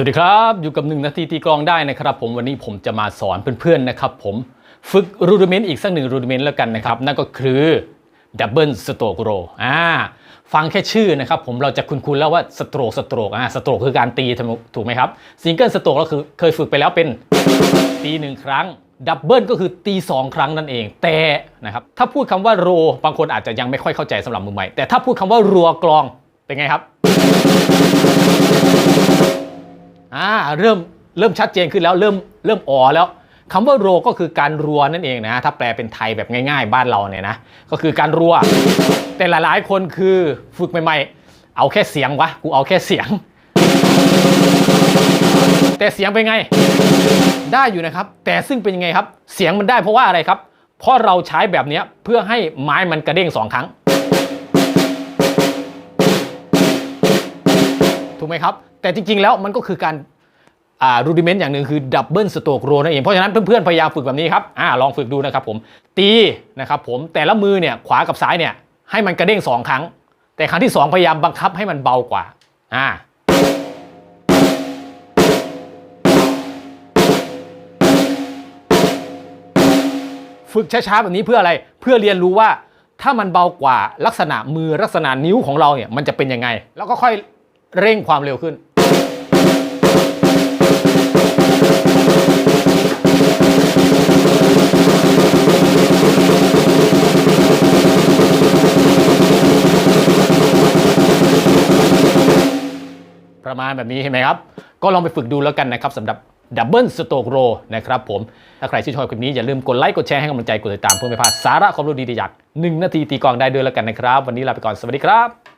วัสดีครับ อยู่กับหนึ่งนาทีตีกลองได้นะครับ ผมวันนี้ผมจะมาสอนเพื่อนๆนะครับ ผมฝึกรูดเมนต์อีกสักหนึ่งรูดเมนต์แล้วกันนะครับ นั่นก็คือดับเบิลสโตรกโรอ่าฟังแค่ชื่อนะครับ ผมเราจะคุ้นๆแล้วว่าสโตรกสโตรกอ่าสโตรกคือการตีถูกไหมครับซิงเกิลสโตรกก็คือเคยฝึกไปแล้วเป็นตีหนึ่งครั้งดับเบิลก็คือตีสองครั้งนั่นเอง แต่นะครับถ้าพูดคำว่าโร บางคนอาจจะยังไม่ค่อยเข้าใจสำหรับมือใหม่ แต่ถ้าพูดคำว่ารัวกลองเป็นไงครับ เริ่มเริ่มชัดเจนขึ้นแล้วเริ่มเริ่มอ๋อแล้วคำว่าโรก็คือการรัวนั่นเองนะถ้าแปลเป็นไทยแบบง่าย ๆ บ้านเราเนี่ยนะก็คือการรัว แต่หลายๆคนคือฝึกใหม่ๆ เอาแค่เสียงวะกูเอาแค่เสียง แต่เสียงเป็นไง ได้อยู่นะครับ แต่ซึ่งเป็นยังไงครับ เสียงมันได้เพราะว่าอะไรครับ เพราะเราใช้แบบนี้เพื่อให้ไม้มันกระเด้งสองครั้งถูกไหมครับ แต่จริงๆแล้วมันก็คือการ รูดิเมนต์อย่างหนึ่งคือดับเบิลสโตกโรนั่นเอง เพราะฉะนั้นเพื่อนๆ พยายามฝึกแบบนี้ครับอ่าลองฝึกดูนะครับผม ตีนะครับผมแต่ละมือเนี่ยขวากับซ้ายเนี่ยให้มันกระเด้งสองครั้ง แต่ครั้งที่สองพยายามบังคับให้มันเบากว่าอ่าฝึกช้าๆแบบนี้เพื่ออะไรเพื่อเรียนรู้ว่าถ้ามันเบากว่าลักษณะมือลักษณะนิ้วของเราเนี่ยมันจะเป็นยังไง แล้วก็ค่อยเร่งความเร็วขึ้น ประมาณแบบนี้เห็นไหมครับ ก็ลองไปฝึกดูแล้วกันนะครับสำหรับดับเบิลสโตกโรนะครับผม ถ้าใครชื่นชอบคลิปนี้อย่าลืมกดไลค์กดแชร์ให้กำลังใจกดติดตามเพื่อไม่พลาดสาระความรู้ดีๆจาก1นาทีตีกลองได้ด้วยแล้วกันนะครับ วันนี้ลาไปก่อนสวัสดีครับ